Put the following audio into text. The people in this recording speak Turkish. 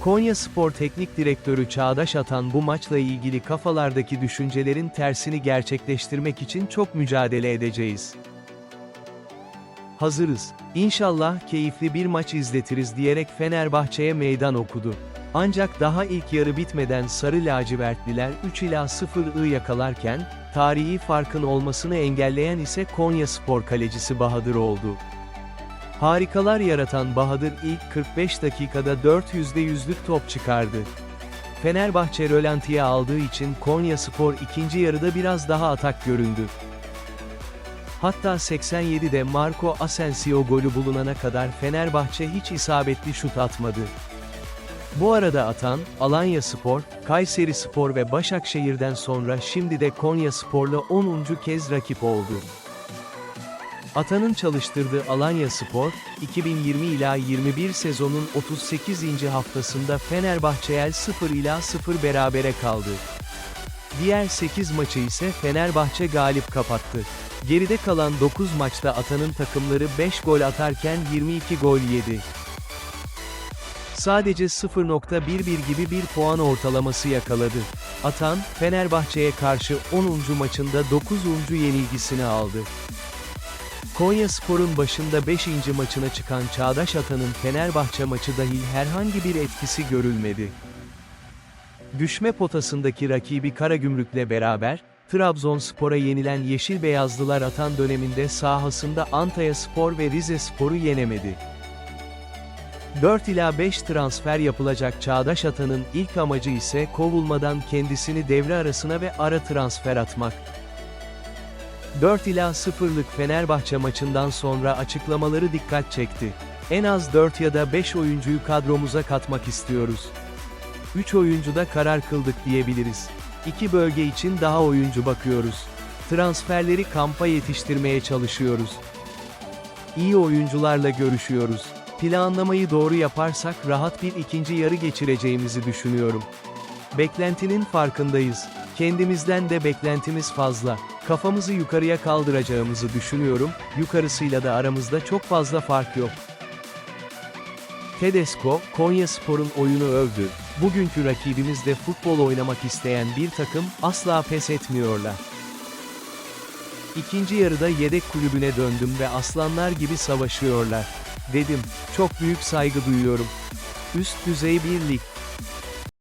Konya Spor Teknik Direktörü Çağdaş Atan bu maçla ilgili kafalardaki düşüncelerin tersini gerçekleştirmek için çok mücadele edeceğiz. Hazırız. İnşallah keyifli bir maç izletiriz diyerek Fenerbahçe'ye meydan okudu. Ancak daha ilk yarı bitmeden Sarı Lacivertliler 3 ila 0'ı yakalarken, tarihi farkın olmasını engelleyen ise Konya Spor kalecisi Bahadır oldu. Harikalar yaratan Bahadır ilk 45 dakikada 4 %100'lük top çıkardı. Fenerbahçe rölantiye aldığı için Konya Spor ikinci yarıda biraz daha atak göründü. Hatta 87'de Marco Asensio golü bulunana kadar Fenerbahçe hiç isabetli şut atmadı. Bu arada atan, Alanya Spor, Kayseri Spor ve Başakşehir'den sonra şimdi de Konya Spor'la 10. kez rakip oldu. Atan'ın çalıştırdığı Alanya Spor, 2020 ila 21 sezonun 38. haftasında Fenerbahçe'ye 0 ila 0 berabere kaldı. Diğer 8 maçı ise Fenerbahçe galip kapattı. Geride kalan 9 maçta Atan'ın takımları 5 gol atarken 22 gol yedi. Sadece 0.11 gibi bir puan ortalaması yakaladı. Atan, Fenerbahçe'ye karşı 10. maçında 9. yenilgisini aldı. Konya Spor'un başında 5. maçına çıkan Çağdaş Atan'ın Fenerbahçe maçı dahil herhangi bir etkisi görülmedi. Düşme potasındaki rakibi Karagümrük'le beraber, Trabzonspor'a yenilen Yeşil Beyazlılar Atan döneminde sahasında Antalya Spor ve Rize Spor'u yenemedi. 4 ila 5 transfer yapılacak Çağdaş Atan'ın ilk amacı ise kovulmadan kendisini devre arasına ve ara transfer atmak. 4 ila 0'lık Fenerbahçe maçından sonra açıklamaları dikkat çekti. En az 4 ya da 5 oyuncuyu kadromuza katmak istiyoruz. 3 oyuncuda karar kıldık diyebiliriz. İki bölge için daha oyuncu bakıyoruz. Transferleri kampa yetiştirmeye çalışıyoruz. İyi oyuncularla görüşüyoruz. Planlamayı doğru yaparsak rahat bir ikinci yarı geçireceğimizi düşünüyorum. Beklentinin farkındayız. Kendimizden de beklentimiz fazla. Kafamızı yukarıya kaldıracağımızı düşünüyorum, yukarısıyla da aramızda çok fazla fark yok. Tedesco, Konya Spor'un oyunu övdü. Bugünkü rakibimiz de futbol oynamak isteyen bir takım, asla pes etmiyorlar. İkinci yarıda yedek kulübüne döndüm ve aslanlar gibi savaşıyorlar. Dedim, çok büyük saygı duyuyorum. Üst düzey bir lig.